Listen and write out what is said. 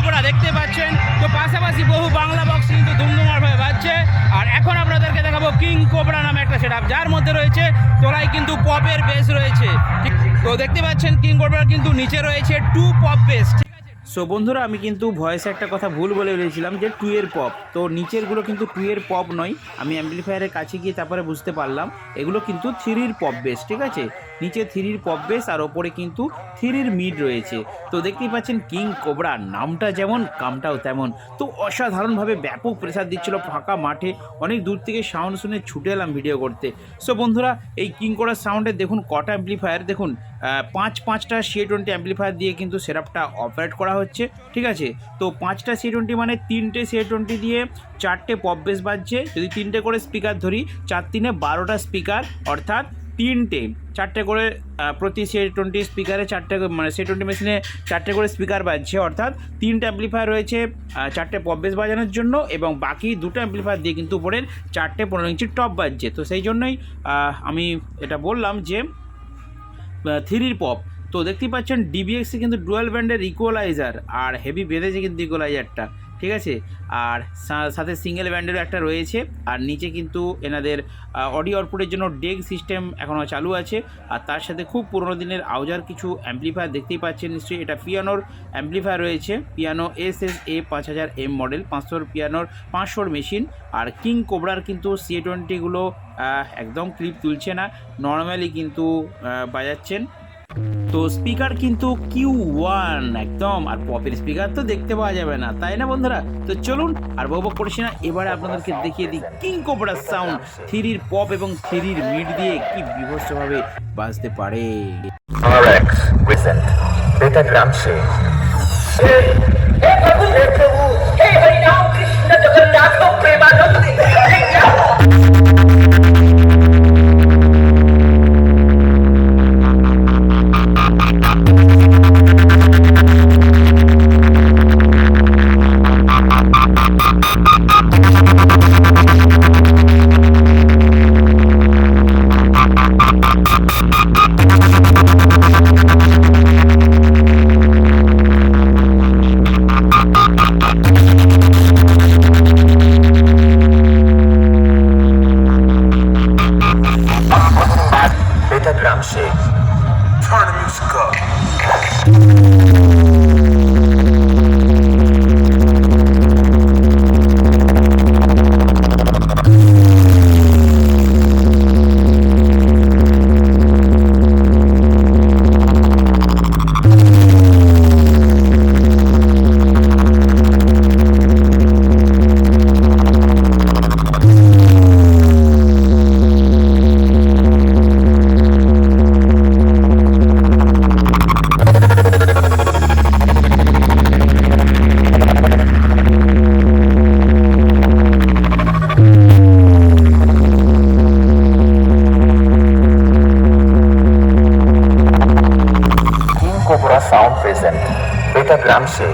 আপনারা দেখতে পাচ্ছেন। তো পাশাপাশি বহু বাংলা বক্স কিন্তু ধুমধুমারভাবে বাজছে। আর এখন আপনাদেরকে দেখাবো কিং কোবরা নামে একটা সেট যার মধ্যে রয়েছে তোরাই কিন্তু পপের বেস রয়েছে। তো দেখতে পাচ্ছেন কিং কোবরা কিন্তু নিচে রয়েছে টু পপ বেস সো বন্ধুরা, আমি কিন্তু ভয়েসে একটা কথা ভুল বলে বলেছিলাম যে টু এর পপ তো নিচেরগুলো কিন্তু টু এর পপ নয়। আমি অ্যাম্পলিফায়ারের কাছে গিয়ে তারপরে বুঝতে পারলাম, এগুলো কিন্তু থ্রির পপ বেস ঠিক আছে? নিচে থ্রির পপ বেস আর ওপরে কিন্তু থ্রির মিড রয়েছে। তো দেখতেই পাচ্ছেন কিং কোবরা নামটা যেমন, কামটাও তেমন। তো অসাধারণভাবে ব্যাপক প্রেসার দিচ্ছিল ফাঁকা মাঠে। অনেক দূর থেকে সাউন্ড শুনে ছুটে এলাম ভিডিও করতে। সো বন্ধুরা, এই কিং কোবরার সাউন্ডে দেখুন, কটা অ্যাম্পলিফায়ার দেখুন পাঁচ পাঁচটা সি টোয়েন্টি অ্যাম্পলিফায়ার দিয়ে কিন্তু সেরাপটা অপারেট করা হচ্ছে, ঠিক আছে? তো পাঁচটা সি টোয়েন্টি মানে তিনটে সি টোয়েন্টি দিয়ে চারটে পপ বেস বাজছে। যদি তিনটে করে স্পিকার ধরি, চার তিনে বারোটা স্পিকার অর্থাৎ তিনটে। চারটে করে প্রতি সি টোয়েন্টি স্পিকারে চারটে মানে সি টোয়েন্টি মেশিনে চারটে করে স্পিকার বাজছে, অর্থাৎ তিনটে অ্যাম্পলিফায়ার রয়েছে চারটে পপ বেস বাজানোর জন্য এবং বাকি দুটো অ্যাম্পলিফায়ার দিয়ে কিন্তু উপরের চারটে পনেরো ইঞ্চি টপ বাজছে। তো সেই জন্যই আমি এটা বললাম যে থ্রির পপ তো দেখতেই পাচ্ছেন ডিবিএক্সে কিন্তু ডুয়েল ব্যান্ডের ইকুয়ালাইজার আর হেভি বেঁধেছে কিন্তু ইকুয়ালাইজারটা ঠিক আছে? আর সাথে সিঙ্গেল ব্যান্ডেরও একটা রয়েছে, আর নিচে কিন্তু এনাদের অডিও আউটপুটের জন্য ডেক সিস্টেম এখনও চালু আছে, আর তার সাথে খুব পুরোনো দিনের আউজার কিছু অ্যাম্পলিফায়ার দেখতেই পাচ্ছেন নিশ্চয়ই, এটা পিয়ানোর অ্যাম্পলিফায়ার রয়েছে পিয়ানো এস এস এ পাঁচ হাজার এম মডেল পাঁচশোর পিয়ানোর পাঁচশোর মেশিন আর কিং কোবরার কিন্তু সি টোয়েন্টিগুলো একদম ক্লিপ তুলছে না নর্মালি কিন্তু বাজাচ্ছেন। তো স্পিকার কিন্তু কিউ ওয়ান একদম। আর পপের স্পিকার তো দেখতে পাওয়া যাবে না, তাই না বন্ধুরা? তো চলুন, আর বকবক করিস না, এবারে আপনাদেরকে দেখিয়ে দিই কিং কোবরা সাউন্ড থ্রির পপ এবং থ্রির মিড দিয়ে কি বিভৎসভাবে বাজতে পারে। Turn the music up patient এটা গ্রাম সে